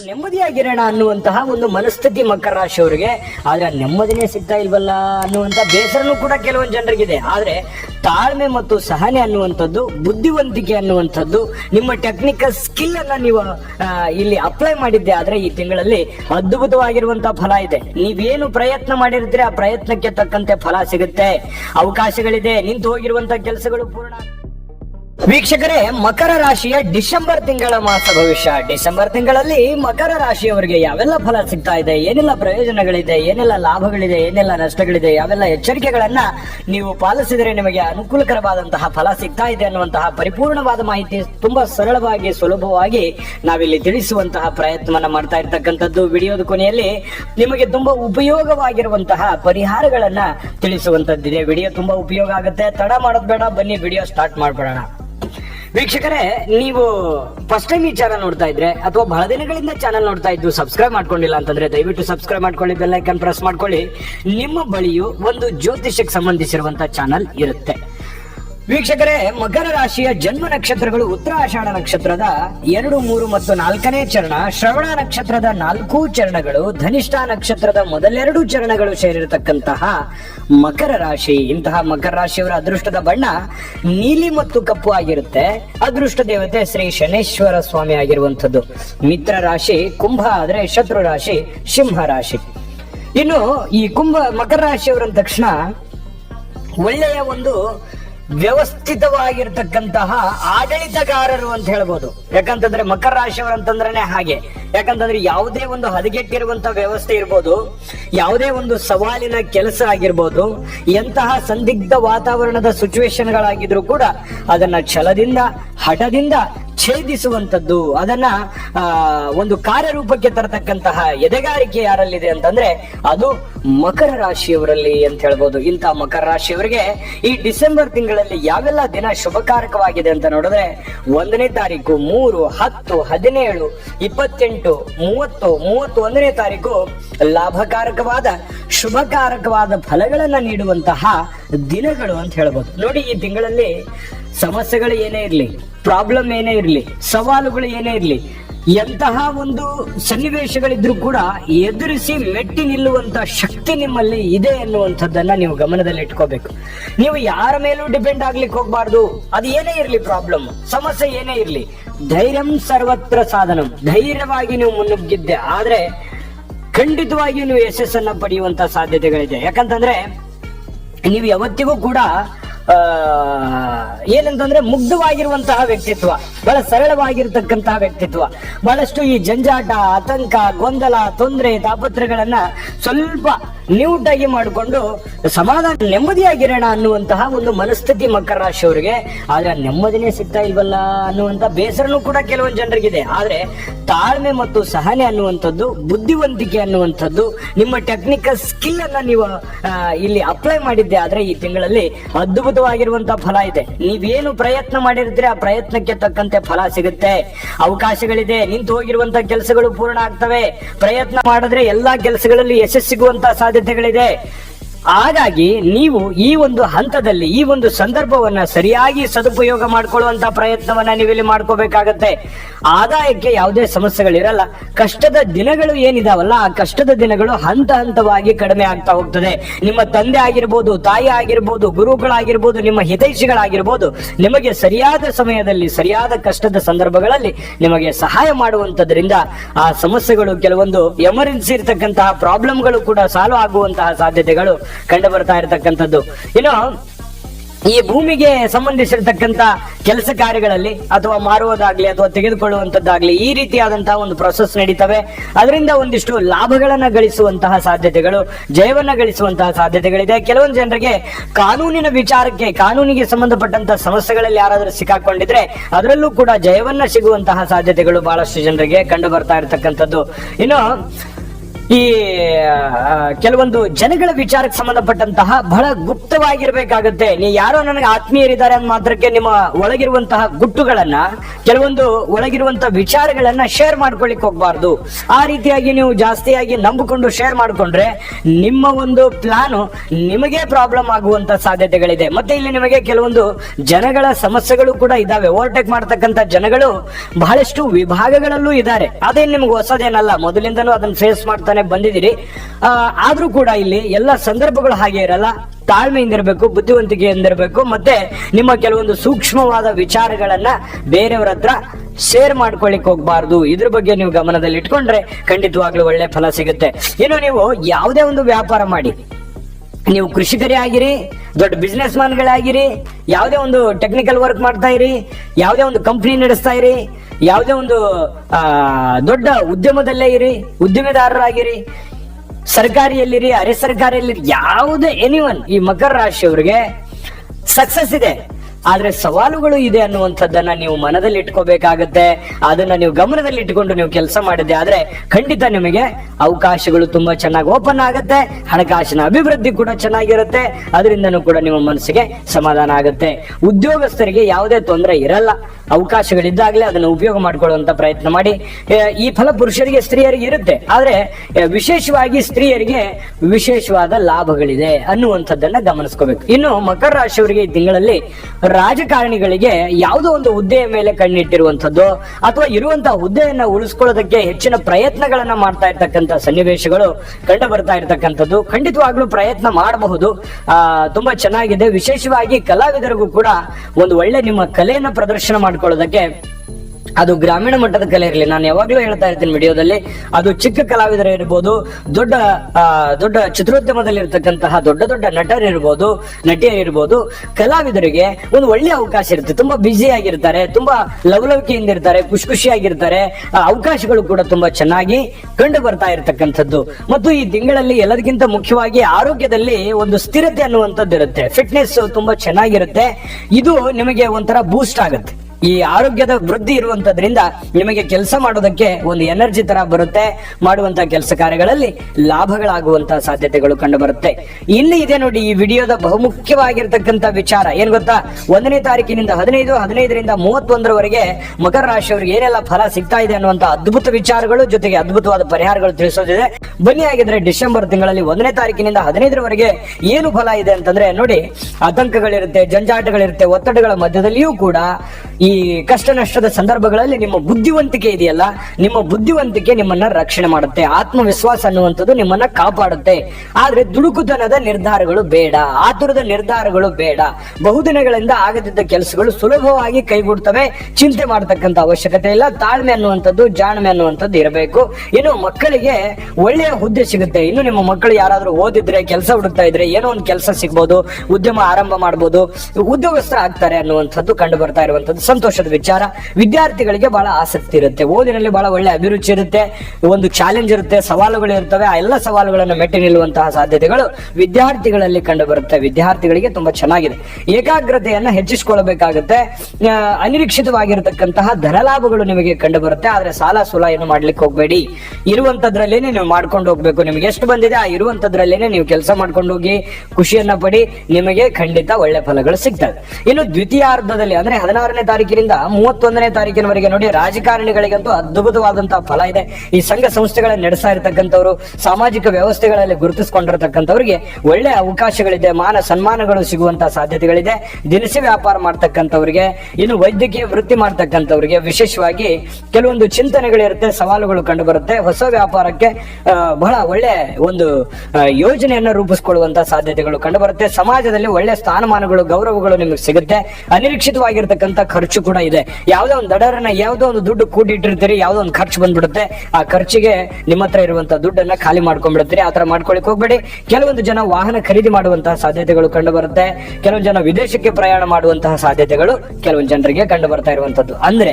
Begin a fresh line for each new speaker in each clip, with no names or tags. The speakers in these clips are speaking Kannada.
ನೆಮ್ಮದಿಯಾಗಿರೋಣ ಅನ್ನುವಂತಹ ಒಂದು ಮನಸ್ಥಿತಿ ಮಕರ ರಾಶಿಯವರಿಗೆ ಆದ್ರೆ ನೆಮ್ಮದಿನೇ ಸಿಗ್ತಾ ಇಲ್ವಲ್ಲ ಅನ್ನುವಂತ ಬೇಸರನೂ ಕೂಡ ಕೆಲವೊಂದು ಜನರಿಗಿದೆ. ಆದ್ರೆ ತಾಳ್ಮೆ ಮತ್ತು ಸಹನೆ ಅನ್ನುವಂಥದ್ದು, ಬುದ್ಧಿವಂತಿಕೆ ಅನ್ನುವಂಥದ್ದು, ನಿಮ್ಮ ಟೆಕ್ನಿಕಲ್ ಸ್ಕಿಲ್ ಅನ್ನ ನೀವು ಇಲ್ಲಿ ಅಪ್ಲೈ ಮಾಡಿದ್ದೆ ಆದ್ರೆ ಈ ತಿಂಗಳಲ್ಲಿ ಅದ್ಭುತವಾಗಿರುವಂತಹ ಫಲ ಇದೆ. ನೀವೇನು ಪ್ರಯತ್ನ ಮಾಡಿರ್ತೀರಿ, ಆ ಪ್ರಯತ್ನಕ್ಕೆ ತಕ್ಕಂತೆ ಫಲ ಸಿಗುತ್ತೆ. ಅವಕಾಶಗಳಿದೆ, ನಿಂತು ಹೋಗಿರುವಂತಹ ಕೆಲಸಗಳು ಪೂರ್ಣ ವೀಕ್ಷಕರೇ, ಮಕರ ರಾಶಿಯ ಡಿಸೆಂಬರ್ ತಿಂಗಳ ಮಾಸ ಭವಿಷ್ಯ. ಡಿಸೆಂಬರ್ ತಿಂಗಳಲ್ಲಿ ಮಕರ ರಾಶಿಯವರಿಗೆ ಯಾವೆಲ್ಲ ಫಲ ಸಿಗ್ತಾ ಇದೆ? ಏನೆಲ್ಲ ಪ್ರಯೋಜನಗಳಿದೆ? ಏನೆಲ್ಲ ಲಾಭಗಳಿದೆ? ಏನೆಲ್ಲ ನಷ್ಟಗಳಿದೆ? ಯಾವೆಲ್ಲ ಎಚ್ಚರಿಕೆಗಳನ್ನ ನೀವು ಪಾಲಿಸಿದರೆ ನಿಮಗೆ ಅನುಕೂಲಕರವಾದಂತಹ ಫಲ ಸಿಗ್ತಾ ಇದೆ ಅನ್ನುವಂತಹ ಪರಿಪೂರ್ಣವಾದ ಮಾಹಿತಿ ತುಂಬಾ ಸರಳವಾಗಿ, ಸುಲಭವಾಗಿ ನಾವಿಲ್ಲಿ ತಿಳಿಸುವಂತಹ ಪ್ರಯತ್ನವನ್ನ ಮಾಡ್ತಾ ಇರ್ತಕ್ಕಂಥದ್ದು. ವಿಡಿಯೋದ ಕೊನೆಯಲ್ಲಿ ನಿಮಗೆ ತುಂಬಾ ಉಪಯೋಗವಾಗಿರುವಂತಹ ಪರಿಹಾರಗಳನ್ನ ತಿಳಿಸುವಂತದ್ದಿದೆ ವಿಡಿಯೋ ತುಂಬಾ ಉಪಯೋಗ ಆಗುತ್ತೆ. ತಡ ಮಾಡೋದ್ ಬೇಡ. ಬನ್ನಿ, ವಿಡಿಯೋ ಸ್ಟಾರ್ಟ್ ಮಾಡ್ಬಿಡೋಣ. ವೀಕ್ಷಕರೇ, ನೀವು ಫಸ್ಟ್ ಟೈಮ್ ಈ ಚಾನಲ್ ನೋಡ್ತಾ ಇದ್ರೆ ಅಥವಾ ಬಹಳ ದಿನಗಳಿಂದ ಚಾನಲ್ ನೋಡ್ತಾ ಇದ್ದು ಸಬ್ಸ್ಕ್ರೈಬ್ ಮಾಡ್ಕೊಂಡಿಲ್ಲ ಅಂತಂದ್ರೆ ದಯವಿಟ್ಟು ಸಬ್ಸ್ಕ್ರೈಬ್ ಮಾಡ್ಕೊಳ್ಳಿ ಬೆಲ್ ಐಕನ್ ಪ್ರೆಸ್ ಮಾಡ್ಕೊಳ್ಳಿ. ನಿಮ್ಮ ಬಳಿಯು ಒಂದು ಜ್ಯೋತಿಷ್ಯಕ್ಕೆ ಸಂಬಂಧಿಸಿರುವಂತಹ ಚಾನಲ್ ಇರುತ್ತೆ. ವೀಕ್ಷಕರೇ, ಮಕರ ರಾಶಿಯ ಜನ್ಮ ನಕ್ಷತ್ರಗಳು ಉತ್ತರಾಷಾಢ ನಕ್ಷತ್ರದ ಎರಡು, ಮೂರು ಮತ್ತು ನಾಲ್ಕನೇ ಚರಣ, ಶ್ರವಣ ನಕ್ಷತ್ರದ ನಾಲ್ಕು ಚರಣಗಳು, ಧನಿಷ್ಠ ನಕ್ಷತ್ರದ ಮೊದಲೆರಡು ಚರಣಗಳು ಸೇರಿರತಕ್ಕಂತಹ ಮಕರ ರಾಶಿ. ಇಂತಹ ಮಕರ ರಾಶಿಯವರ ಅದೃಷ್ಟದ ಬಣ್ಣ ನೀಲಿ ಮತ್ತು ಕಪ್ಪು ಆಗಿರುತ್ತೆ. ಅದೃಷ್ಟ ದೇವತೆ ಶ್ರೀ ಶನೇಶ್ವರ ಸ್ವಾಮಿ ಆಗಿರುವಂಥದ್ದು. ಮಿತ್ರ ರಾಶಿ, ಕುಂಭ ಆದ್ರೆ ಶತ್ರು ರಾಶಿ, ಸಿಂಹ ರಾಶಿ. ಇನ್ನು ಈ ಕುಂಭ ಮಕರ ರಾಶಿಯವರ ತಕ್ಷಣ ಒಳ್ಳೆಯ ಒಂದು ವ್ಯವಸ್ಥಿತವಾಗಿರ್ತಕ್ಕಂತಹ ಆಡಳಿತಗಾರರು ಅಂತ ಹೇಳ್ಬೋದು. ಯಾಕಂತಂದ್ರೆ ಮಕರ ರಾಶಿಯವರು ಅಂತಂದ್ರೆ ಹಾಗೆ. ಯಾಕಂತಂದ್ರೆ ಯಾವುದೇ ಒಂದು ಹದಗೆಟ್ಟಿರುವಂತಹ ವ್ಯವಸ್ಥೆ ಇರ್ಬೋದು, ಯಾವುದೇ ಒಂದು ಸವಾಲಿನ ಕೆಲಸ ಆಗಿರ್ಬೋದು, ಎಂತಹ ಸಂದಿಗ್ಧ ವಾತಾವರಣದ ಸಿಚುವೇಶನ್ ಗಳಾಗಿದ್ರು ಕೂಡ ಅದನ್ನ ಛಲದಿಂದ, ಹಠದಿಂದ ಛೇದಿಸುವಂತದ್ದು ಅದನ್ನ ಒಂದು ಕಾರ್ಯರೂಪಕ್ಕೆ ತರತಕ್ಕಂತಹ ಎದೆಗಾರಿಕೆ ಯಾರಲ್ಲಿದೆ ಅಂತಂದ್ರೆ ಅದು ಮಕರ ರಾಶಿಯವರಲ್ಲಿ ಅಂತ ಹೇಳ್ಬೋದು. ಇಂತಹ ಮಕರ ರಾಶಿಯವರಿಗೆ ಈ ಡಿಸೆಂಬರ್ ತಿಂಗಳಲ್ಲಿ ಯಾವೆಲ್ಲ ದಿನ ಶುಭಕಾರಕವಾಗಿದೆ ಅಂತ ನೋಡಿದ್ರೆ ಒಂದನೇ ತಾರೀಕು ಮೂರು, ಹತ್ತು, ಹದಿನೇಳು, ಇಪ್ಪತ್ತೆಂಟು ಮೂವತ್ತು ಮೂವತ್ತು ಒಂದನೇ ತಾರೀಕು ಲಾಭಕಾರಕವಾದ, ಶುಭಕಾರಕವಾದ ಫಲಗಳನ್ನ ನೀಡುವಂತಹ ದಿನಗಳು ಅಂತ ಹೇಳ್ಬೋದು. ನೋಡಿ, ಈ ತಿಂಗಳಲ್ಲಿ ಸಮಸ್ಯೆಗಳು ಏನೇ ಇರಲಿ ಪ್ರಾಬ್ಲಮ್ ಏನೇ ಇರಲಿ, ಸವಾಲುಗಳು ಏನೇ ಇರಲಿ, ಎಂತಹ ಒಂದು ಸನ್ನಿವೇಶಗಳಿದ್ರು ಕೂಡ ಎದುರಿಸಿ ಮೆಟ್ಟಿ ನಿಲ್ಲುವಂತ ಶಕ್ತಿ ನಿಮ್ಮಲ್ಲಿ ಇದೆ ಎನ್ನುವಂಥದ್ದನ್ನ ನೀವು ಗಮನದಲ್ಲಿ ಇಟ್ಕೋಬೇಕು. ನೀವು ಯಾರ ಮೇಲೂ ಡಿಪೆಂಡ್ ಆಗ್ಲಿಕ್ಕೆ ಹೋಗ್ಬಾರ್ದು. ಅದು ಏನೇ ಇರಲಿ ಪ್ರಾಬ್ಲಮ್ ಸಮಸ್ಯೆ ಏನೇ ಇರಲಿ ಧೈರ್ಯಂ ಸರ್ವತ್ರ ಸಾಧನಂ. ಧೈರ್ಯವಾಗಿ ನೀವು ಮುನ್ನುಗ್ಗಿದ್ದೆ, ಆದ್ರೆ ಖಂಡಿತವಾಗಿ ನೀವು ಯಶಸ್ಸನ್ನ ಪಡೆಯುವಂತ ಸಾಧ್ಯತೆಗಳಿದೆ. ಯಾಕಂತಂದ್ರೆ, ನೀವು ಯಾವತ್ತಿಗೂ ಕೂಡ ಏನಂತಂದ್ರೆ ಮುಗ್ಧವಾಗಿರುವಂತಹ ವ್ಯಕ್ತಿತ್ವ, ಬಹಳ ಸರಳವಾಗಿರ್ತಕ್ಕಂತಹ ವ್ಯಕ್ತಿತ್ವ. ಬಹಳಷ್ಟು ಈ ಜಂಜಾಟ, ಆತಂಕ, ಗೊಂದಲ, ತೊಂದರೆ ತಾಪತ್ರಗಳನ್ನ ಸ್ವಲ್ಪ ನ್ಯೂಟಾಗಿ ಮಾಡಿಕೊಂಡು ಸಮಾಧಾನ, ನೆಮ್ಮದಿಯಾಗಿರೋಣ ಅನ್ನುವಂತಹ ಒಂದು ಮನಸ್ಥಿತಿ ಮಕರ ರಾಶಿ ಅವರಿಗೆ ಆದ್ರೆ ನೆಮ್ಮದಿನೇ ಸಿಗ್ತಾ ಇಲ್ವಲ್ಲ ಅನ್ನುವಂತ ಬೇಸರನೂ ಕೂಡ ಕೆಲವೊಂದು ಜನರಿಗಿದೆ. ಆದ್ರೆ ತಾಳ್ಮೆ ಮತ್ತು ಸಹನೆ ಅನ್ನುವಂಥದ್ದು, ಬುದ್ಧಿವಂತಿಕೆ ಅನ್ನುವಂಥದ್ದು, ನಿಮ್ಮ ಟೆಕ್ನಿಕಲ್ ಸ್ಕಿಲ್ ಅನ್ನ ನೀವು ಇಲ್ಲಿ ಅಪ್ಲೈ ಮಾಡಿದ್ದೆ ಆದ್ರೆ ಈ ತಿಂಗಳಲ್ಲಿ ಅದ್ಭುತವಾಗಿರುವಂತಹ ಫಲ ಇದೆ. ನೀವೇನು ಪ್ರಯತ್ನ ಮಾಡಿರ್ತೀರಿ, ಆ ಪ್ರಯತ್ನಕ್ಕೆ ತಕ್ಕಂತೆ ಫಲ ಸಿಗುತ್ತೆ. ಅವಕಾಶಗಳಿದೆ, ನಿಂತು ಹೋಗಿರುವಂತಹ ಕೆಲಸಗಳು ಪೂರ್ಣ ಆಗ್ತವೆ. ಪ್ರಯತ್ನ ಮಾಡಿದ್ರೆ ಎಲ್ಲಾ ಕೆಲಸಗಳಲ್ಲಿ ಯಶಸ್ಸು ಸಿಗುವಂತಹ ಸಾಧ್ಯತೆಗಳಿದೆ ಹಾಗಾಗಿ ನೀವು ಈ ಒಂದು ಹಂತದಲ್ಲಿ, ಈ ಒಂದು ಸಂದರ್ಭವನ್ನ ಸರಿಯಾಗಿ ಸದುಪಯೋಗ ಮಾಡ್ಕೊಳ್ಳುವಂತ ಪ್ರಯತ್ನವನ್ನ ನೀವಿಲ್ಲಿ ಮಾಡ್ಕೋಬೇಕಾಗತ್ತೆ. ಆದಾಯಕ್ಕೆ ಯಾವುದೇ ಸಮಸ್ಯೆಗಳಿರಲ್ಲ. ಕಷ್ಟದ ದಿನಗಳು ಏನಿದಾವಲ್ಲ, ಆ ಕಷ್ಟದ ದಿನಗಳು ಹಂತ ಹಂತವಾಗಿ ಕಡಿಮೆ ಆಗ್ತಾ ಹೋಗ್ತದೆ. ನಿಮ್ಮ ತಂದೆ ಆಗಿರ್ಬೋದು, ತಾಯಿ ಆಗಿರ್ಬೋದು, ಗುರುಗಳಾಗಿರ್ಬೋದು, ನಿಮ್ಮ ಹಿತೈಷಿಗಳಾಗಿರ್ಬೋದು, ನಿಮಗೆ ಸರಿಯಾದ ಸಮಯದಲ್ಲಿ, ಸರಿಯಾದ ಕಷ್ಟದ ಸಂದರ್ಭಗಳಲ್ಲಿ ನಿಮಗೆ ಸಹಾಯ ಮಾಡುವಂತದ್ರಿಂದ ಆ ಸಮಸ್ಯೆಗಳು ಕೆಲವೊಂದು ಎಮರ್ಜೆನ್ಸಿ ಇರ್ತಕ್ಕಂತಹ ಪ್ರಾಬ್ಲಮ್ಗಳು ಕೂಡ ಸಾಲ್ವ್ ಆಗುವಂತಹ ಸಾಧ್ಯತೆಗಳು ಕಂಡು ಬರ್ತಾ ಇರತಕ್ಕಂಥದ್ದು. ಇನ್ನು ಈ ಭೂಮಿಗೆ ಸಂಬಂಧಿಸಿರ್ತಕ್ಕಂತ ಕೆಲಸ ಕಾರ್ಯಗಳಲ್ಲಿ ಅಥವಾ ಮಾರುವುದಾಗ್ಲಿ ಅಥವಾ ತೆಗೆದುಕೊಳ್ಳುವಂತದ್ದಾಗ್ಲಿ ಈ ರೀತಿಯಾದಂತಹ ಒಂದು ಪ್ರೊಸೆಸ್ ನಡೀತವೆ. ಅದರಿಂದ ಒಂದಿಷ್ಟು ಲಾಭಗಳನ್ನ ಗಳಿಸುವಂತಹ ಸಾಧ್ಯತೆಗಳು, ಜಯವನ್ನ ಗಳಿಸುವಂತಹ ಸಾಧ್ಯತೆಗಳಿದೆ. ಕೆಲವೊಂದು ಜನರಿಗೆ ಕಾನೂನಿನ ವಿಚಾರಕ್ಕೆ, ಕಾನೂನಿಗೆ ಸಂಬಂಧಪಟ್ಟಂತಹ ಸಮಸ್ಯೆಗಳಲ್ಲಿ ಯಾರಾದರೂ ಸಿಕ್ಕಾಕೊಂಡಿದ್ರೆ ಅದರಲ್ಲೂ ಕೂಡ ಜಯವನ್ನ ಸಿಗುವಂತಹ ಸಾಧ್ಯತೆಗಳು ಬಹಳಷ್ಟು ಜನರಿಗೆ ಕಂಡು ಬರ್ತಾ ಇರತಕ್ಕಂಥದ್ದು. ಇನ್ನು ಈ ಕೆಲವೊಂದು ಜನಗಳ ವಿಚಾರಕ್ಕೆ ಸಂಬಂಧಪಟ್ಟಂತಹ ಬಹಳ ಗುಪ್ತವಾಗಿರ್ಬೇಕಾಗತ್ತೆ. ನೀ ಯಾರೋ ನನಗೆ ಆತ್ಮೀಯರಿದ್ದಾರೆ ಅಂತ ಮಾತ್ರಕ್ಕೆ ನಿಮ್ಮ ಒಳಗಿರುವಂತಹ ಗುಟ್ಟುಗಳನ್ನ, ಕೆಲವೊಂದು ಒಳಗಿರುವಂತಹ ವಿಚಾರಗಳನ್ನ ಶೇರ್ ಮಾಡ್ಕೊಳ್ಳಿಕ್ ಹೋಗ್ಬಾರ್ದು. ಆ ರೀತಿಯಾಗಿ ನೀವು ಜಾಸ್ತಿಯಾಗಿ ನಂಬಿಕೊಂಡು ಶೇರ್ ಮಾಡ್ಕೊಂಡ್ರೆ ನಿಮ್ಮ ಒಂದು ಪ್ಲಾನು ನಿಮಗೆ ಪ್ರಾಬ್ಲಮ್ ಆಗುವಂತ ಸಾಧ್ಯತೆಗಳಿದೆ. ಮತ್ತೆ ಇಲ್ಲಿ ನಿಮಗೆ ಕೆಲವೊಂದು ಜನಗಳ ಸಮಸ್ಯೆಗಳು ಕೂಡ ಇದಾವೆ ಓವರ್ಟೇಕ್ ಮಾಡ್ತಕ್ಕಂತ ಜನಗಳು ಬಹಳಷ್ಟು ವಿಭಾಗಗಳಲ್ಲೂ ಇದ್ದಾರೆ. ಅದೇನ್ ನಿಮ್ಗೆ ಹೊಸದೇನಲ್ಲ? ಮೊದಲಿಂದನೂ ಅದನ್ನ ಫೇಸ್ ಮಾಡ್ತಾನೆ ಬಂದಿದ್ದೀರಿ. ಆ, ಆದ್ರೂ ಕೂಡ ಇಲ್ಲಿ ಎಲ್ಲ ಸಂದರ್ಭಗಳು ಹಾಗೆ ಇರಲ್ಲ. ತಾಳ್ಮೆಯಿಂದ ಇರಬೇಕು ಬುದ್ಧಿವಂತಿಕೆಯಿಂದ ಇರಬೇಕು ಮತ್ತೆ ನಿಮ್ಮ ಕೆಲವೊಂದು ಸೂಕ್ಷ್ಮವಾದ ವಿಚಾರಗಳನ್ನ ಬೇರೆಯವರ ಹತ್ರ ಶೇರ್ ಮಾಡ್ಕೊಳ್ಳಿಕ್ ಹೋಗ್ಬಾರ್ದು. ಇದ್ರ ಬಗ್ಗೆ ನೀವು ಗಮನದಲ್ಲಿ ಇಟ್ಕೊಂಡ್ರೆ ಖಂಡಿತವಾಗ್ಲೂ ಒಳ್ಳೆ ಫಲ ಸಿಗುತ್ತೆ. ಇನ್ನು ನೀವು ಯಾವುದೇ ಒಂದು ವ್ಯಾಪಾರ ಮಾಡಿ. ನೀವು ಕೃಷಿಕರೇ ಆಗಿರಿ ದೊಡ್ಡ ಬಿಸ್ನೆಸ್ ಮ್ಯಾನ್ಗಳಾಗಿರಿ ಯಾವುದೇ ಒಂದು ಟೆಕ್ನಿಕಲ್ ವರ್ಕ್ ಮಾಡ್ತಾ ಇರಿ ಯಾವುದೇ ಒಂದು ಕಂಪ್ನಿ ನಡೆಸ್ತಾ ಇರಿ ಯಾವುದೇ ಒಂದು ದೊಡ್ಡ ಉದ್ಯಮದಲ್ಲೇ ಇರಿ, ಉದ್ಯಮಿದಾರರಾಗಿರಿ, ಸರ್ಕಾರಿಯಲ್ಲಿರಿ, ಅರೆ ಸರ್ಕಾರಿಯಲ್ಲಿರಿ, ಯಾವುದೇ ಎನಿವನ್ ಈ ಮಕರ ರಾಶಿಯವರಿಗೆ ಸಕ್ಸಸ್ ಇದೆ. ಆದ್ರೆ ಸವಾಲುಗಳು ಇದೆ ಅನ್ನುವಂಥದ್ದನ್ನ ನೀವು ಮನದಲ್ಲಿ ಇಟ್ಕೋಬೇಕಾಗತ್ತೆ. ಅದನ್ನ ನೀವು ಗಮನದಲ್ಲಿ ಇಟ್ಕೊಂಡು ನೀವು ಕೆಲಸ ಮಾಡಿದ್ದೆ ಆದ್ರೆ ಖಂಡಿತ ನಿಮಗೆ ಅವಕಾಶಗಳು ತುಂಬಾ ಚೆನ್ನಾಗಿ ಓಪನ್ ಆಗುತ್ತೆ. ಹಣಕಾಸಿನ ಅಭಿವೃದ್ಧಿ ಕೂಡ ಚೆನ್ನಾಗಿರುತ್ತೆ. ಅದರಿಂದನೂ ಕೂಡ ನಿಮ್ಮ ಮನಸ್ಸಿಗೆ ಸಮಾಧಾನ ಆಗುತ್ತೆ. ಉದ್ಯೋಗಸ್ಥರಿಗೆ ಯಾವುದೇ ತೊಂದರೆ ಇರಲ್ಲ. ಅವಕಾಶಗಳಿದ್ದಾಗಲೇ ಅದನ್ನು ಉಪಯೋಗ ಮಾಡಿಕೊಳ್ಳುವಂತ ಪ್ರಯತ್ನ ಮಾಡಿ. ಈ ಫಲ ಪುರುಷರಿಗೆ, ಸ್ತ್ರೀಯರಿಗೆ ಇರುತ್ತೆ. ಆದ್ರೆ ವಿಶೇಷವಾಗಿ ಸ್ತ್ರೀಯರಿಗೆ ವಿಶೇಷವಾದ ಲಾಭಗಳಿದೆ ಅನ್ನುವಂಥದ್ದನ್ನ ಗಮನಿಸ್ಕೋಬೇಕು. ಇನ್ನು ಮಕರ ರಾಶಿಯವರಿಗೆ ಈ ತಿಂಗಳಲ್ಲಿ ರಾಜಕಾರಣಿಗಳಿಗೆ ಯಾವುದೋ ಒಂದು ಹುದ್ದೆಯ ಮೇಲೆ ಕಣ್ಣಿಟ್ಟಿರುವಂತದ್ದು ಅಥವಾ ಇರುವಂತಹ ಹುದ್ದೆಯನ್ನ ಉಳಿಸ್ಕೊಳ್ಳೋದಕ್ಕೆ ಹೆಚ್ಚಿನ ಪ್ರಯತ್ನಗಳನ್ನ ಮಾಡ್ತಾ ಇರ್ತಕ್ಕಂಥ ಸನ್ನಿವೇಶಗಳು ಕಂಡು ಬರ್ತಾ ಇರ್ತಕ್ಕಂಥದ್ದು. ಖಂಡಿತವಾಗ್ಲೂ ಪ್ರಯತ್ನ ಮಾಡಬಹುದು. ಆ, ತುಂಬಾ ಚೆನ್ನಾಗಿದೆ. ವಿಶೇಷವಾಗಿ ಕಲಾವಿದರಿಗೂ ಕೂಡ ಒಂದು ಒಳ್ಳೆ ನಿಮ್ಮ ಕಲೆಯನ್ನ ಪ್ರದರ್ಶನ ಮಾಡ್ಕೊಳ್ಳೋದಕ್ಕೆ ಅದು ಗ್ರಾಮೀಣ ಮಟ್ಟದ ಕಲೆ ಇರಲಿ ನಾನು ಯಾವಾಗ್ಲೂ ಹೇಳ್ತಾ ಇರ್ತೀನಿ ವಿಡಿಯೋದಲ್ಲಿ, ಅದು ಚಿಕ್ಕ ಕಲಾವಿದರ ಇರ್ಬೋದು, ದೊಡ್ಡ ದೊಡ್ಡ ಚಿತ್ರೋದ್ಯಮದಲ್ಲಿ ಇರ್ತಕ್ಕಂತಹ ದೊಡ್ಡ ದೊಡ್ಡ ನಟರು ಇರ್ಬೋದು, ನಟಿಯರು ಇರ್ಬೋದು, ಕಲಾವಿದರಿಗೆ ಒಂದು ಒಳ್ಳೆ ಅವಕಾಶ ಇರುತ್ತೆ. ತುಂಬಾ ಬ್ಯುಸಿ ಆಗಿರ್ತಾರೆ, ತುಂಬಾ ಲವಲವಿಕೆಯಿಂದ ಇರ್ತಾರೆ, ಖುಷಿ ಖುಷಿಯಾಗಿರ್ತಾರೆ. ಅವಕಾಶಗಳು ಕೂಡ ತುಂಬಾ ಚೆನ್ನಾಗಿ ಕಂಡು ಬರ್ತಾ ಇರತಕ್ಕಂಥದ್ದು. ಮತ್ತು ಈ ತಿಂಗಳಲ್ಲಿ ಎಲ್ಲದಕ್ಕಿಂತ ಮುಖ್ಯವಾಗಿ ಆರೋಗ್ಯದಲ್ಲಿ ಒಂದು ಸ್ಥಿರತೆ ಅನ್ನುವಂಥದ್ದು ಇರುತ್ತೆ. ಫಿಟ್ನೆಸ್ ತುಂಬಾ ಚೆನ್ನಾಗಿರುತ್ತೆ. ಇದು ನಿಮಗೆ ಒಂಥರ ಬೂಸ್ಟ್ ಆಗುತ್ತೆ. ಈ ಆರೋಗ್ಯದ ವೃದ್ಧಿ ಇರುವಂತದ್ರಿಂದ ನಿಮಗೆ ಕೆಲಸ ಮಾಡೋದಕ್ಕೆ ಒಂದು ಎನರ್ಜಿ ತರ ಬರುತ್ತೆ. ಮಾಡುವಂತ ಕೆಲಸ ಕಾರ್ಯಗಳಲ್ಲಿ ಲಾಭಗಳಾಗುವಂತ ಸಾಧ್ಯತೆಗಳು ಕಂಡು ಬರುತ್ತೆ ಇಲ್ಲಿ ಇದೆ ನೋಡಿ ಈ ವಿಡಿಯೋದ ಬಹುಮುಖ್ಯವಾಗಿರ್ತಕ್ಕಂಥ ವಿಚಾರ. ಏನ್ ಗೊತ್ತಾ? ಒಂದನೇ ತಾರೀಕಿನಿಂದ ಹದಿನೈದು, ಹದಿನೈದರಿಂದ ಮೂವತ್ತೊಂದರವರೆಗೆ ಮಕರ ರಾಶಿಯವರಿಗೆ ಏನೆಲ್ಲ ಫಲ ಸಿಗ್ತಾ ಇದೆ ಅನ್ನುವಂತ ಅದ್ಭುತ ವಿಚಾರಗಳು ಜೊತೆಗೆ ಅದ್ಭುತವಾದ ಪರಿಹಾರಗಳು ತಿಳಿಸೋದಿದೆ. ಬನ್ನಿ ಆಗಿದ್ರೆ ಡಿಸೆಂಬರ್ ತಿಂಗಳಲ್ಲಿ ಒಂದನೇ ತಾರೀಕಿನಿಂದ ಹದಿನೈದರವರೆಗೆ ಏನು ಫಲ ಇದೆ ಅಂತಂದ್ರೆ ನೋಡಿ, ಆತಂಕಗಳಿರುತ್ತೆ, ಜಂಜಾಟಗಳಿರುತ್ತೆ, ಒತ್ತಡಗಳ ಮಧ್ಯದಲ್ಲಿಯೂ ಕೂಡ ಕಷ್ಟ ನಷ್ಟದ ಸಂದರ್ಭಗಳಲ್ಲಿ ನಿಮ್ಮ ಬುದ್ಧಿವಂತಿಕೆ ಇದೆಯಲ್ಲ, ನಿಮ್ಮ ಬುದ್ಧಿವಂತಿಕೆ ನಿಮ್ಮನ್ನ ರಕ್ಷಣೆ ಮಾಡುತ್ತೆ, ಆತ್ಮವಿಶ್ವಾಸ ಅನ್ನುವಂಥದ್ದು ನಿಮ್ಮನ್ನ ಕಾಪಾಡುತ್ತೆ. ಆದ್ರೆ ದುಡುಕುತನದ ನಿರ್ಧಾರಗಳು ಬೇಡ, ಆತುರದ ನಿರ್ಧಾರಗಳು ಬೇಡ. ಬಹುದಿನಗಳಿಂದ ಆಗದಿದ್ದ ಕೆಲಸಗಳು ಸುಲಭವಾಗಿ ಕೈಗೂಡ್ತವೆ, ಚಿಂತೆ ಮಾಡತಕ್ಕಂತ ಅವಶ್ಯಕತೆ ಇಲ್ಲ, ತಾಳ್ಮೆ ಅನ್ನುವಂಥದ್ದು, ಜಾಣ್ಮೆ ಅನ್ನುವಂಥದ್ದು ಇರಬೇಕು. ಏನು ಮಕ್ಕಳಿಗೆ ಒಳ್ಳೆಯ ಹುದ್ದೆ ಸಿಗುತ್ತೆ. ಇನ್ನು ನಿಮ್ಮ ಮಕ್ಕಳು ಯಾರಾದ್ರೂ ಓದಿದ್ರೆ, ಕೆಲಸ ಹುಡುಕ್ತಾ ಇದ್ರೆ, ಏನೋ ಒಂದು ಕೆಲಸ ಸಿಗ್ಬೋದು, ಉದ್ಯಮ ಆರಂಭ ಮಾಡ್ಬೋದು, ಉದ್ಯೋಗಸ್ಥ ಆಗ್ತಾರೆ ಅನ್ನುವಂಥದ್ದು ಕಂಡು ಬರ್ತಾ ಇರುವಂತದ್ದು ಸಂತೋಷದ ವಿಚಾರ. ವಿದ್ಯಾರ್ಥಿಗಳಿಗೆ ಬಹಳ ಆಸಕ್ತಿ ಇರುತ್ತೆ. ಓದಿನಲ್ಲಿ ಬಹಳ ಒಳ್ಳೆ ಅಭಿರುಚಿ ಇರುತ್ತೆ. ಒಂದು ಚಾಲೆಂಜ್ ಇರುತ್ತೆ. ಸವಾಲುಗಳು ಇರ್ತವೆ. ಆ ಎಲ್ಲ ಸವಾಲುಗಳನ್ನು ಮೆಟ್ಟಿ ನಿಲ್ಲುವಂತಹ ಸಾಧ್ಯತೆಗಳು ವಿದ್ಯಾರ್ಥಿಗಳಲ್ಲಿ ಕಂಡು ಬರುತ್ತೆ ವಿದ್ಯಾರ್ಥಿಗಳಿಗೆ ತುಂಬಾ ಚೆನ್ನಾಗಿದೆ. ಏಕಾಗ್ರತೆಯನ್ನ ಹೆಚ್ಚಿಸಿಕೊಳ್ಳಬೇಕಾಗುತ್ತೆ. ಅನಿರೀಕ್ಷಿತವಾಗಿರತಕ್ಕಂತಹ ಧನಲಾಭಗಳು ನಿಮಗೆ ಕಂಡು ಬರುತ್ತೆ ಆದ್ರೆ ಸಾಲ ಸುಲ ಏನು ಮಾಡ್ಲಿಕ್ಕೆ ಹೋಗ್ಬೇಡಿ. ಇರುವಂತದ್ರಲ್ಲೇನೆ ನೀವು ಮಾಡ್ಕೊಂಡು ಹೋಗ್ಬೇಕು. ನಿಮ್ಗೆ ಎಷ್ಟು ಬಂದಿದೆ ಆ ಇರುವಂತದ್ರಲ್ಲೇನೆ ನೀವು ಕೆಲಸ ಮಾಡ್ಕೊಂಡು ಹೋಗಿ ಖುಷಿಯನ್ನ ಪಡಿ ನಿಮಗೆ ಖಂಡಿತ ಒಳ್ಳೆ ಫಲಗಳು ಸಿಗ್ತವೆ. ಇನ್ನು ದ್ವಿತೀಯಾರ್ಧದಲ್ಲಿ ಅಂದ್ರೆ ಹದಿನಾರನೇ ತಾರೀಕಿನಿಂದ ಮೂವತ್ತೊಂದನೇ ತಾರೀಕಿನವರೆಗೆ ನೋಡಿ ರಾಜಕಾರಣಿಗಳಿಗಂತೂ ಅದ್ಭುತವಾದಂತಹ ಫಲ ಇದೆ. ಈ ಸಂಘ ಸಂಸ್ಥೆಗಳನ್ನು ನಡೆಸ್ತಾ ಇರತಕ್ಕಂಥವ್ರು, ಸಾಮಾಜಿಕ ವ್ಯವಸ್ಥೆಗಳಲ್ಲಿ ಗುರುತಿಸಿಕೊಂಡಿರತಕ್ಕಂಥವ್ರಿಗೆ ಒಳ್ಳೆ ಅವಕಾಶಗಳಿದೆ, ಮಾನ ಸನ್ಮಾನಗಳು ಸಿಗುವಂತಹ ಸಾಧ್ಯತೆಗಳಿದೆ. ದಿನಸಿ ವ್ಯಾಪಾರ ಮಾಡ್ತಕ್ಕಂಥವ್ರಿಗೆ, ಇನ್ನು ವೈದ್ಯಕೀಯ ವೃತ್ತಿ ಮಾಡ್ತಕ್ಕಂಥವ್ರಿಗೆ ವಿಶೇಷವಾಗಿ ಕೆಲವೊಂದು ಚಿಂತನೆಗಳಿರುತ್ತೆ, ಸವಾಲುಗಳು ಕಂಡು ಬರುತ್ತೆ ಹೊಸ ವ್ಯಾಪಾರಕ್ಕೆ ಬಹಳ ಒಳ್ಳೆ ಒಂದು ಯೋಜನೆಯನ್ನ ರೂಪಿಸಿಕೊಳ್ಳುವಂತ ಸಾಧ್ಯತೆಗಳು ಕಂಡು ಬರುತ್ತೆ ಸಮಾಜದಲ್ಲಿ ಒಳ್ಳೆ ಸ್ಥಾನಮಾನಗಳು, ಗೌರವಗಳು ನಿಮಗೆ ಸಿಗುತ್ತೆ. ಅನಿರೀಕ್ಷಿತವಾಗಿರ್ತಕ್ಕಂಥ ಖರ್ಚು ಕೂಡ ಇದೆ. ಯಾವ್ದೋ ಒಂದು ದಡರನ್ನ ಯಾವ್ದೋ ಒಂದು ದುಡ್ಡು ಕೂಡಿಟ್ಟಿರ್ತೀರಿ, ಯಾವ್ದೋ ಒಂದು ಖರ್ಚು ಬಂದ್ಬಿಡುತ್ತೆ, ಆ ಖರ್ಚಿಗೆ ನಿಮ್ಮ ಹತ್ರ ಇರುವಂತ ದುಡ್ಡನ್ನ ಖಾಲಿ ಮಾಡ್ಕೊಂಡ್ಬಿಡ್ತೀರಿ ಆತರ ಮಾಡ್ಕೊಳಿಕ್ ಹೋಗ್ಬೇಡಿ. ಕೆಲವೊಂದು ಜನ ವಾಹನ ಖರೀದಿ ಮಾಡುವಂತಹ ಸಾಧ್ಯತೆಗಳು ಕಂಡು ಬರುತ್ತೆ ಕೆಲವೊಂದು ಜನ ವಿದೇಶಕ್ಕೆ ಪ್ರಯಾಣ ಮಾಡುವಂತಹ ಸಾಧ್ಯತೆಗಳು ಕೆಲವೊಂದು ಜನರಿಗೆ ಕಂಡು ಬರ್ತಾ ಇರುವಂತದ್ದು. ಅಂದ್ರೆ,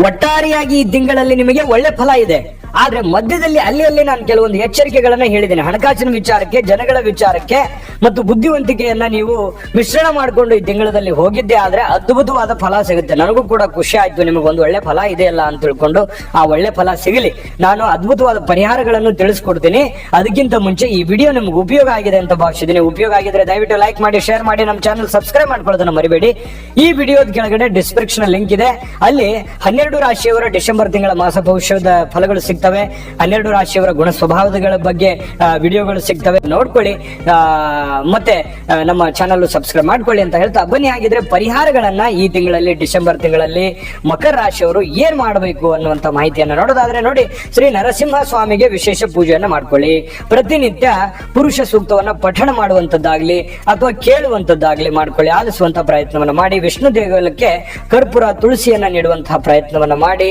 ಒಟ್ಟಾರೆಯಾಗಿ ಈ ತಿಂಗಳಲ್ಲಿ ನಿಮಗೆ ಒಳ್ಳೆ ಫಲ ಇದೆ. ಆದ್ರೆ ಮಧ್ಯದಲ್ಲಿ ಅಲ್ಲಿ ಅಲ್ಲಿ ನಾನು ಕೆಲವೊಂದು ಎಚ್ಚರಿಕೆಗಳನ್ನ ಹೇಳಿದ್ದೇನೆ. ಹಣಕಾಸಿನ ವಿಚಾರಕ್ಕೆ, ಜನಗಳ ವಿಚಾರಕ್ಕೆ ಮತ್ತು ಬುದ್ಧಿವಂತಿಕೆಯನ್ನ ನೀವು ಮಿಶ್ರಣ ಮಾಡಿಕೊಂಡು ಈ ತಿಂಗಳಲ್ಲಿ ಹೋಗಿದ್ದೆ ಆದ್ರೆ ಅದ್ಭುತವಾದ ಫಲ ಸಿಗುತ್ತೆ. ನನಗೂ ಕೂಡ ಖುಷಿ ಆಯ್ತು. ನಿಮಗೆ ಒಂದು ಒಳ್ಳೆ ಫಲ ಇದೆಯಲ್ಲ ಅಂತ ತಿಳ್ಕೊಂಡು ಆ ಒಳ್ಳೆ ಫಲ ಸಿಗಲಿ. ನಾನು ಅದ್ಭುತವಾದ ಪರಿಹಾರಗಳನ್ನು ತಿಳಿಸ್ಕೊಡ್ತೀನಿ. ಅದಕ್ಕಿಂತ ಮುಂಚೆ ಈ ವಿಡಿಯೋ ನಿಮ್ಗೆ ಉಪಯೋಗ ಆಗಿದೆ ಅಂತ ಭಾವಿಸಿದ್ದೀನಿ. ಉಪಯೋಗ ಆಗಿದ್ರೆ ದಯವಿಟ್ಟು ಲೈಕ್ ಮಾಡಿ ಶೇರ್ ಮಾಡಿ, ನಮ್ಮ ಚಾನಲ್ ಸಬ್ಸ್ಕ್ರೈಬ್ ಮಾಡ್ಕೊಳ್ಳೋದನ್ನ ಮರಿಬೇಡಿ. ಈ ವಿಡಿಯೋದ ಕೆಳಗಡೆ ಡಿಸ್ಕ್ರಿಪ್ಷನ್ ಲಿಂಕ್ ಇದೆ. ಅಲ್ಲಿ ಹನ್ನೆರಡು ರಾಶಿಯವರ ಡಿಸೆಂಬರ್ ತಿಂಗಳ ಮಾಸ ಭವಿಷ್ಯದ ಫಲಗಳು ಸಿಗ್ತವೆ. ಹನ್ನೆರಡು ರಾಶಿಯವರ ಗುಣ ಸ್ವಭಾವಗಳ ಬಗ್ಗೆ ವಿಡಿಯೋಗಳು ಸಿಗ್ತವೆ. ನೋಡ್ಕೊಳ್ಳಿ. ಮತ್ತೆ ನಮ್ಮ ಚಾನಲ್ ಸಬ್ಸ್ಕ್ರೈಬ್ ಮಾಡ್ಕೊಳ್ಳಿ ಅಂತ ಹೇಳ್ತಾ ಬನ್ನಿ. ಹಾಗಿದ್ರೆ ಪರಿಹಾರಗಳನ್ನ ಈ ತಿಂಗಳಲ್ಲಿ, ಡಿಸೆಂಬರ್ ತಿಂಗಳಲ್ಲಿ ಮಕರ ರಾಶಿಯವರು ಏನ್ ಮಾಡಬೇಕು ಅನ್ನುವಂತ ಮಾಹಿತಿಯನ್ನ ನೋಡೋದಾದ್ರೆ ನೋಡಿ, ಶ್ರೀ ನರಸಿಂಹ ಸ್ವಾಮಿಗೆ ವಿಶೇಷ ಪೂಜೆಯನ್ನ ಮಾಡ್ಕೊಳ್ಳಿ. ಪ್ರತಿನಿತ್ಯ ಪುರುಷ ಸೂಕ್ತವನ್ನ ಪಠಣ ಮಾಡುವಂತದ್ದಾಗ್ಲಿ, ಅಥವಾ ಕೇಳುವಂತದ್ದಾಗ್ಲಿ ಮಾಡ್ಕೊಳ್ಳಿ. ಆಲಿಸುವಂತ ಪ್ರಯತ್ನವನ್ನ ಮಾಡಿ. ವಿಷ್ಣು ದೇವಾಲಯಕ್ಕೆ ಕರ್ಪೂರ ತುಳಸಿಯನ್ನ ನೀಡುವಂತಹ ಪ್ರಯತ್ನವನ್ನ ಮಾಡಿ.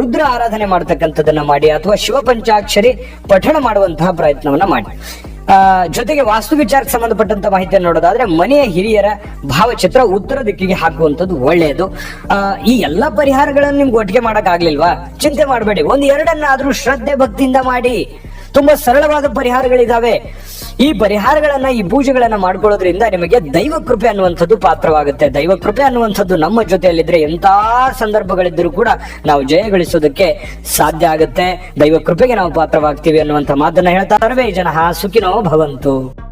ರುದ್ರ ಆರಾಧನೆ ಮಾಡ್ತಕ್ಕಂಥದ್ದನ್ನ ಮಾಡಿ ಅಥವಾ ಶಿವ ಪಂಚಾಕ್ಷರಿ ಪಠಣ ಮಾಡುವಂತಹ ಪ್ರಯತ್ನವನ್ನ ಮಾಡಿ. ಜೊತೆಗೆ ವಾಸ್ತು ವಿಚಾರಕ್ಕೆ ಸಂಬಂಧಪಟ್ಟಂತ ಮಾಹಿತಿಯನ್ನು ನೋಡೋದಾದ್ರೆ ಮನೆಯ ಹಿರಿಯರ ಭಾವಚಿತ್ರ ಉತ್ತರ ದಿಕ್ಕಿಗೆ ಹಾಕುವಂಥದ್ದು ಒಳ್ಳೆಯದು. ಈ ಎಲ್ಲಾ ಪರಿಹಾರಗಳನ್ನು ನಿಮ್ಗೆ ಒಟ್ಟಿಗೆ ಮಾಡಕ್ ಆಗ್ಲಿಲ್ವಾ ಚಿಂತೆ ಮಾಡಬೇಡಿ. ಒಂದ್ ಎರಡನ್ನಾದ್ರೂ ಶ್ರದ್ಧೆ ಭಕ್ತಿಯಿಂದ ಮಾಡಿ. ತುಂಬಾ ಸರಳವಾದ ಪರಿಹಾರಗಳಿದಾವೆ. ಈ ಪರಿಹಾರಗಳನ್ನ, ಈ ಪೂಜೆಗಳನ್ನ ಮಾಡ್ಕೊಳ್ಳೋದ್ರಿಂದ ನಿಮಗೆ ದೈವ ಕೃಪೆ ಅನ್ನುವಂಥದ್ದು ಪಾತ್ರವಾಗುತ್ತೆ. ದೈವ ಕೃಪೆ ಅನ್ನುವಂಥದ್ದು ನಮ್ಮ ಜೊತೆಯಲ್ಲಿದ್ರೆ ಎಂತ ಸಂದರ್ಭಗಳಿದ್ದರೂ ಕೂಡ ನಾವು ಜಯಗಳಿಸೋದಕ್ಕೆ ಸಾಧ್ಯ ಆಗುತ್ತೆ. ದೈವ ಕೃಪೆಗೆ ನಾವು ಪಾತ್ರವಾಗ್ತೀವಿ ಅನ್ನುವಂಥ ಮಾತನ್ನ ಹೇಳ್ತಾ ಸರ್ವೇ ಜನ ಸುಖಿನೋ ಭವಂತು.